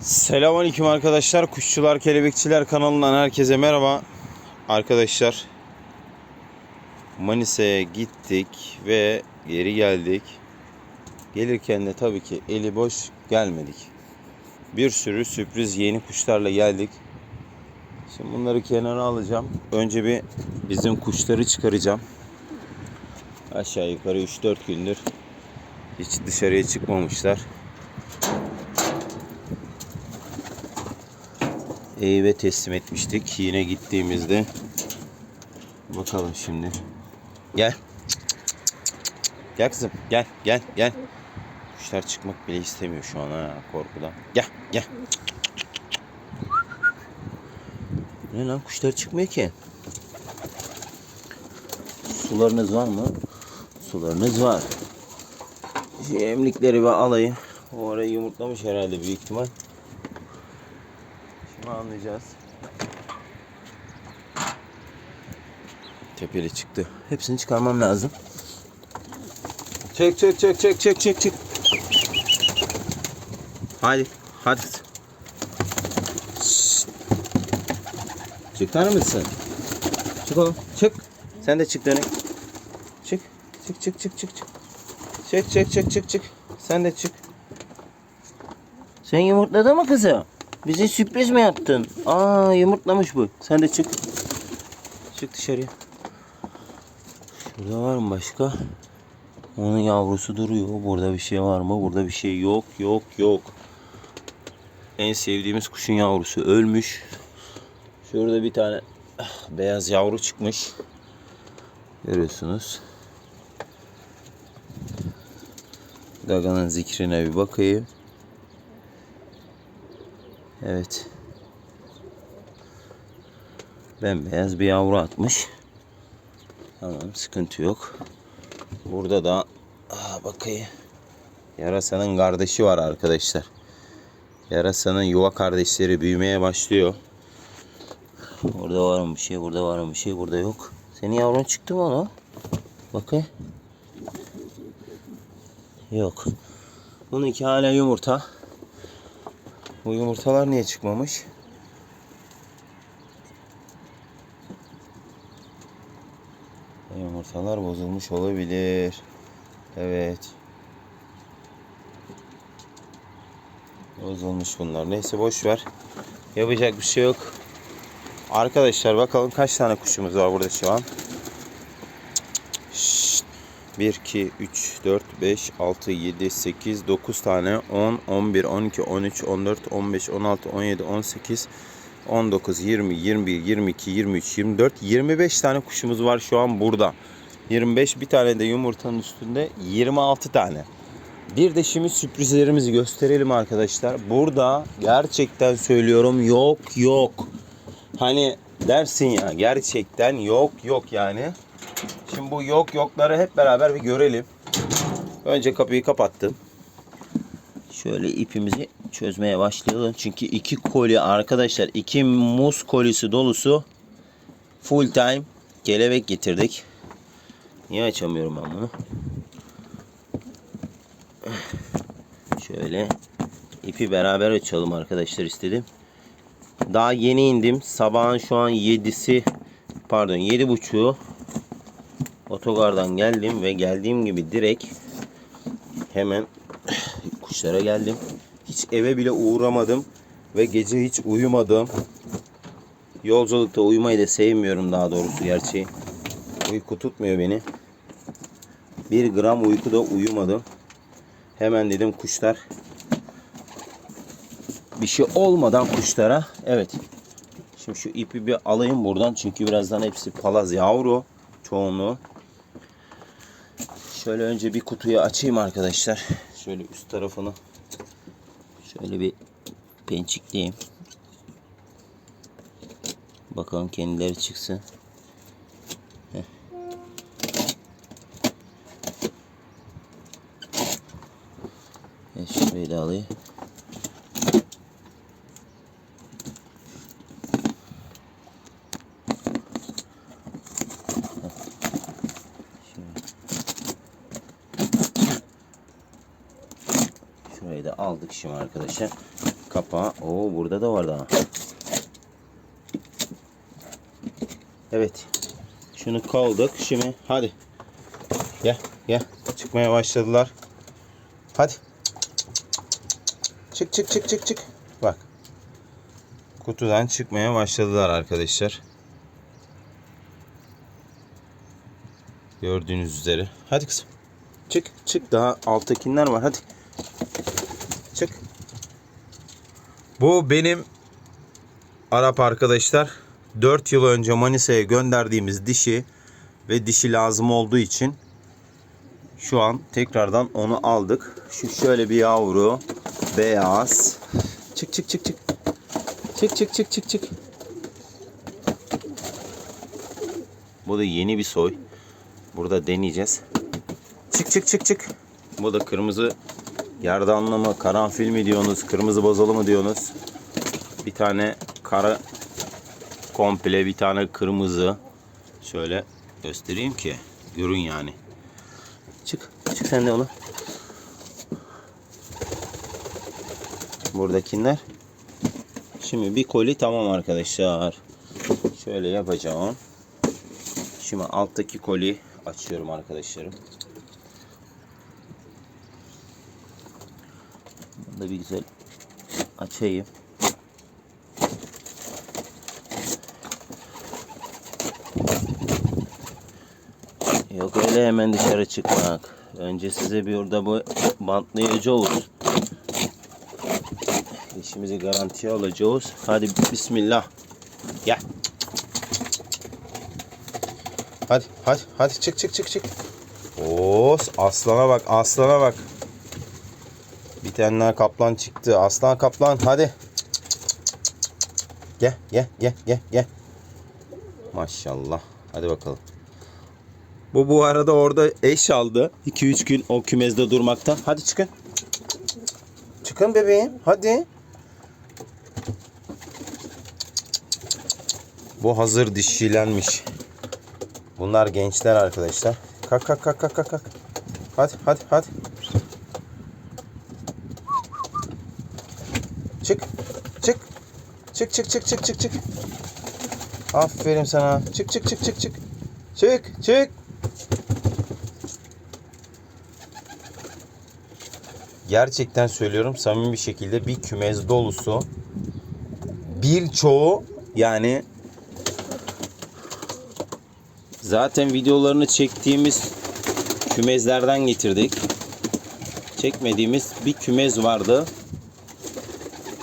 Selamünaleyküm arkadaşlar. Kuşçular, Kelebekçiler kanalından herkese merhaba. Arkadaşlar Manisa'ya gittik ve geri geldik. Gelirken de tabii ki eli boş gelmedik. Bir sürü sürpriz yeni kuşlarla geldik. Şimdi bunları kenara alacağım. Önce bir bizim kuşları çıkaracağım. Aşağı yukarı 3-4 gündür hiç dışarıya çıkmamışlar. Eyüp'e teslim etmiştik. Yine gittiğimizde. Bakalım şimdi. Gel. Gel kızım. Gel. Gel. Gel. Kuşlar çıkmak bile istemiyor şu an ha korkudan. Gel. Gel. Ne lan kuşlar çıkmıyor ki. Sularınız var mı? Sularınız var. Şu emlikleri bir alayım. O orayı yumurtlamış herhalde büyük ihtimal. Anlayacağız. Tepeli çıktı. Hepsini çıkarmam lazım. Çek çek çek çek çek çek çek. Hadi hadi. Şşt. Çıkar mısın? Çık oğlum çık. Sen de çık dönük. Çık. Çık çık çık çık çık. Çık çık çık çık çık. Sen de çık. Sen yumurtladın mı kızım? Bize sürpriz mi yaptın? Aa yumurtlamış bu. Sen de çık. Çık dışarıya. Şurada var mı başka? Onun yavrusu duruyor. Burada bir şey var mı? Burada bir şey yok, yok, yok. En sevdiğimiz kuşun yavrusu ölmüş. Şurada bir tane ah, beyaz yavru çıkmış. Görüyorsunuz. Gaga'nın zikrine bir bakayım. Evet. Bembeyaz bir yavru atmış. Tamam sıkıntı yok. Burada da aa, bakayım. Yarasanın kardeşi var arkadaşlar. Yarasanın yuva kardeşleri büyümeye başlıyor. Burada var mı bir şey, burada var mı bir şey, burada yok. Senin yavrun çıktı mı ona? Bakayım. Yok. Bununki hala yumurta. Bu yumurtalar niye çıkmamış? Yumurtalar bozulmuş olabilir. Evet. Bozulmuş bunlar. Neyse boş ver. Yapacak bir şey yok. Arkadaşlar bakalım kaç tane kuşumuz var burada şu an. Şşt. 1, 2, 3, 4, 5, 6, 7, 8, 9 tane 10, 11, 12, 13, 14, 15, 16, 17, 18, 19, 20, 21, 22, 23, 24, 25 tane kuşumuz var şu an burada. 25 bir tane de yumurtanın üstünde 26 tane. Bir de şimdi sürprizlerimizi gösterelim arkadaşlar. Burada gerçekten söylüyorum yok yok. Hani dersin ya gerçekten yok yok yani. Şimdi bu yok yokları hep beraber bir görelim. Önce kapıyı kapattım. Şöyle ipimizi çözmeye başlayalım. Çünkü iki koli arkadaşlar iki muz kolisi dolusu full time kelebek getirdik. Niye açamıyorum ben bunu? Şöyle ipi beraber açalım arkadaşlar istedim. Daha yeni indim. Sabahın şu an 7'si pardon 7.30'u otogardan geldim ve geldiğim gibi direkt hemen kuşlara geldim. Hiç eve bile uğramadım ve gece hiç uyumadım. Yolculukta uyumayı da sevmiyorum daha doğrusu gerçi. Uyku tutmuyor beni. Bir gram uykuda uyumadım. Hemen dedim kuşlar bir şey olmadan kuşlara evet. Şimdi şu ipi bir alayım buradan çünkü birazdan hepsi palaz yavru çoğunluğu. Şöyle önce bir kutuyu açayım arkadaşlar. Şöyle üst tarafını şöyle bir pençikleyeyim. Bakalım kendileri çıksın. Heh. Evet, şurayı da alayım. Şurayı da aldık şimdi arkadaşlar. kapağı. Oo burada da var daha. Evet. Şunu kaldık. Şimdi hadi. Gel gel. Çıkmaya başladılar. Hadi. Çık çık çık çık çık. Bak. Kutudan çıkmaya başladılar arkadaşlar. Gördüğünüz üzere. Hadi kızım. Çık çık daha alttakiler var hadi. Çık. Bu benim Arap arkadaşlar 4 yıl önce Manisa'ya gönderdiğimiz dişi ve dişi lazım olduğu için şu an tekrardan onu aldık. Şu şöyle bir yavru beyaz. Çık çık çık çık. Çık çık çık çık çık. Bu da yeni bir soy. Burada deneyeceğiz. Çık çık çık çık. Bu da kırmızı gerdanlı mı, karanfil mi diyorsunuz, kırmızı bozalı mı diyorsunuz? Bir tane kara komple, bir tane kırmızı. Şöyle göstereyim ki görün yani. Çık, çık sen de onu. Buradakiler. Şimdi bir koli tamam arkadaşlar. Şöyle yapacağım. Şimdi alttaki koli açıyorum arkadaşlarım. Da bir güzel açayım. Yok öyle hemen dışarı çıkmak. Önce size bir orada bu bantlayacağız. İşimizi garantiye alacağız. Hadi bismillah. Gel. Hadi hadi hadi çık çık çık çık. Os aslana bak aslana bak. Daha kaplan çıktı. Aslan kaplan hadi. Gel gel gel gel gel. Maşallah. Hadi bakalım. Bu bu arada orada eş aldı. 2-3 gün o kümezde durmaktan. Hadi çıkın. Çıkın bebeğim. Hadi. Bu hazır dişilenmiş. Bunlar gençler arkadaşlar. Kalk kalk kalk kalk. kalk. Hadi hadi hadi. Çık. Çık. Çık çık çık çık çık çık. Aferin sana. Çık çık çık çık çık. Çık çık. Gerçekten söylüyorum samimi bir şekilde bir kümez dolusu. Birçoğu yani zaten videolarını çektiğimiz kümezlerden getirdik. Çekmediğimiz bir kümez vardı.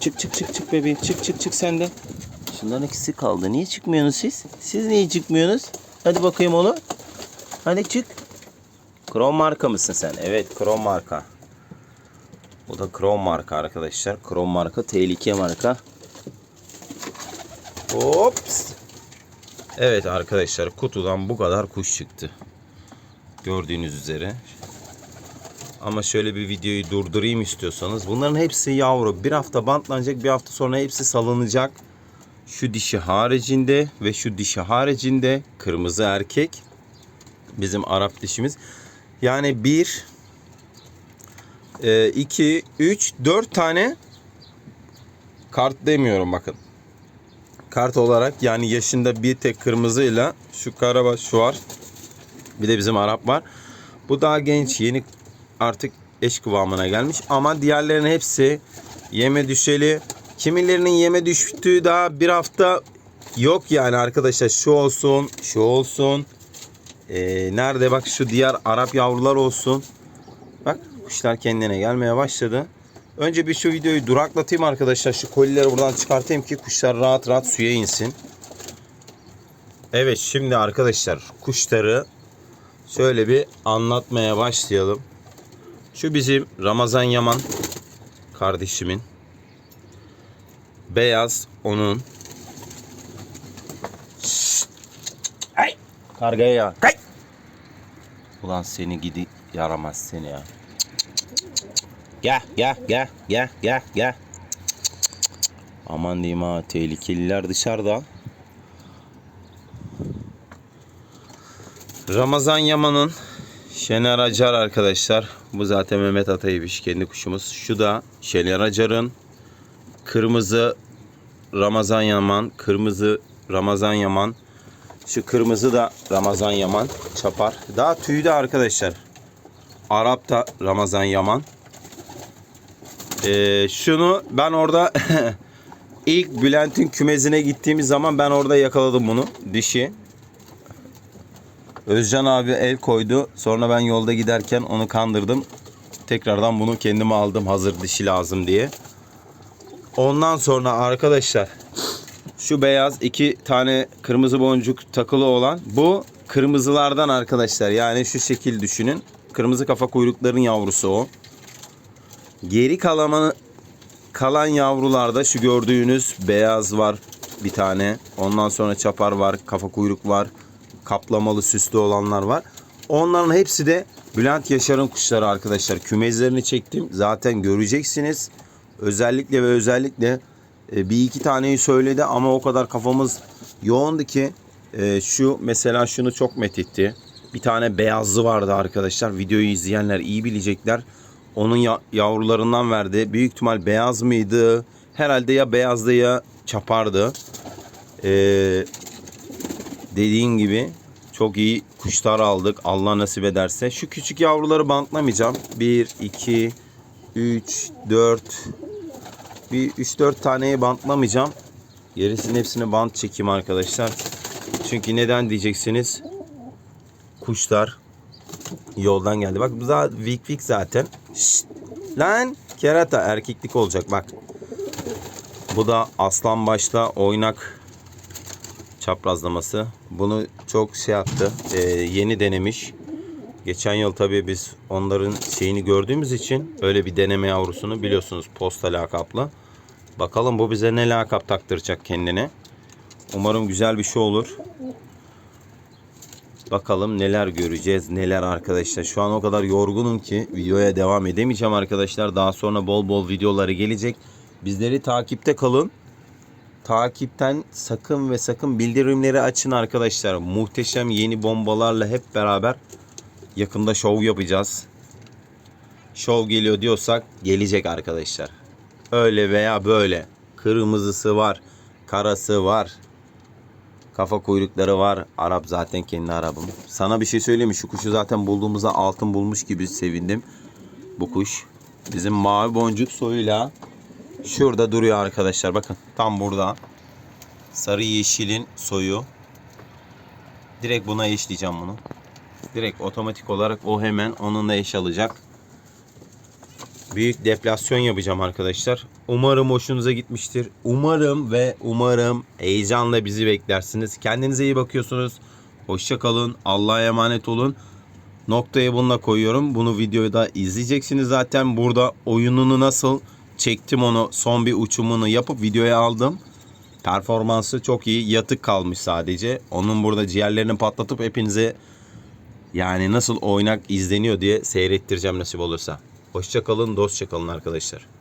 Çık çık çık çık bebeğim. Çık çık çık sen de. Şunların ikisi kaldı. Niye çıkmıyorsunuz siz? Siz niye çıkmıyorsunuz? Hadi bakayım oğlum. Hadi çık. Krom marka mısın sen? Evet krom marka. Bu da krom marka arkadaşlar. Krom marka tehlike marka. Hops. Evet arkadaşlar kutudan bu kadar kuş çıktı. Gördüğünüz üzere. Ama şöyle bir videoyu durdurayım istiyorsanız. Bunların hepsi yavru. Bir hafta bantlanacak. Bir hafta sonra hepsi salınacak. Şu dişi haricinde ve şu dişi haricinde kırmızı erkek. Bizim Arap dişimiz. Yani bir, e, iki, üç, dört tane kart demiyorum bakın. Kart olarak yani yaşında bir tek kırmızıyla şu karabaş şu var. Bir de bizim Arap var. Bu daha genç yeni artık eş kıvamına gelmiş. Ama diğerlerinin hepsi yeme düşeli. Kimilerinin yeme düştüğü daha bir hafta yok yani arkadaşlar. Şu olsun, şu olsun. Ee, nerede bak şu diğer Arap yavrular olsun. Bak kuşlar kendine gelmeye başladı. Önce bir şu videoyu duraklatayım arkadaşlar. Şu kolileri buradan çıkartayım ki kuşlar rahat rahat suya insin. Evet şimdi arkadaşlar kuşları şöyle bir anlatmaya başlayalım. Şu bizim Ramazan Yaman kardeşimin. Beyaz onun. Ay. Kargaya ya. Kay. Ulan seni gidi yaramaz seni ya. Gel gel gel gel gel gel. Aman diyeyim ha tehlikeliler dışarıda. Ramazan Yaman'ın Şener Acar arkadaşlar. Bu zaten Mehmet Atay'mış kendi kuşumuz. Şu da Şener Acar'ın kırmızı Ramazan Yaman, kırmızı Ramazan Yaman. Şu kırmızı da Ramazan Yaman çapar. Daha tüyü de arkadaşlar. Arap da Ramazan Yaman. Ee, şunu ben orada ilk Bülent'in kümezine gittiğimiz zaman ben orada yakaladım bunu. Dişi. Özcan abi el koydu. Sonra ben yolda giderken onu kandırdım. Tekrardan bunu kendime aldım hazır dişi lazım diye. Ondan sonra arkadaşlar şu beyaz iki tane kırmızı boncuk takılı olan bu kırmızılardan arkadaşlar. Yani şu şekil düşünün. Kırmızı kafa kuyrukların yavrusu o. Geri kalanı kalan yavrularda şu gördüğünüz beyaz var bir tane. Ondan sonra çapar var, kafa kuyruk var. Kaplamalı süslü olanlar var. Onların hepsi de Bülent Yaşar'ın kuşları arkadaşlar. Kümezlerini çektim. Zaten göreceksiniz. Özellikle ve özellikle e, bir iki taneyi söyledi ama o kadar kafamız yoğundu ki e, şu mesela şunu çok methetti. Bir tane beyazlı vardı arkadaşlar. Videoyu izleyenler iyi bilecekler. Onun ya- yavrularından verdi. Büyük ihtimal beyaz mıydı? Herhalde ya beyazdı ya çapardı. Ee, dediğin gibi çok iyi kuşlar aldık. Allah nasip ederse. Şu küçük yavruları bantlamayacağım. 1, 2, 3, 4, bir 3-4 taneyi bantlamayacağım. Gerisinin hepsini bant çekeyim arkadaşlar. Çünkü neden diyeceksiniz? Kuşlar yoldan geldi. Bak bu da vik vik zaten. Şşt, lan kerata erkeklik olacak bak. Bu da aslan başta oynak çaprazlaması. Bunu çok şey yaptı. e, yeni denemiş. Geçen yıl tabii biz onların şeyini gördüğümüz için öyle bir deneme yavrusunu biliyorsunuz posta lakaplı. Bakalım bu bize ne lakap taktıracak kendine. Umarım güzel bir şey olur. Bakalım neler göreceğiz neler arkadaşlar. Şu an o kadar yorgunum ki videoya devam edemeyeceğim arkadaşlar. Daha sonra bol bol videoları gelecek. Bizleri takipte kalın. Takipten sakın ve sakın bildirimleri açın arkadaşlar. Muhteşem yeni bombalarla hep beraber yakında şov yapacağız. Şov geliyor diyorsak gelecek arkadaşlar. Öyle veya böyle. Kırmızısı var, karası var. Kafa kuyrukları var. Arap zaten kendi Arabım. Sana bir şey söyleyeyim mi? Şu kuşu zaten bulduğumuzda altın bulmuş gibi sevindim. Bu kuş. Bizim mavi boncuk soyuyla şurada duruyor arkadaşlar. Bakın tam burada. Sarı yeşilin soyu. Direkt buna eşleyeceğim bunu. Direkt otomatik olarak o hemen onunla eş alacak. Büyük deplasyon yapacağım arkadaşlar. Umarım hoşunuza gitmiştir. Umarım ve umarım heyecanla bizi beklersiniz. Kendinize iyi bakıyorsunuz. Hoşça kalın. Allah'a emanet olun. Noktayı bununla koyuyorum. Bunu videoda izleyeceksiniz zaten. Burada oyununu nasıl çektim onu son bir uçumunu yapıp videoya aldım. Performansı çok iyi. Yatık kalmış sadece. Onun burada ciğerlerini patlatıp hepinize yani nasıl oynak izleniyor diye seyrettireceğim nasip olursa. Hoşça kalın, dostça kalın arkadaşlar.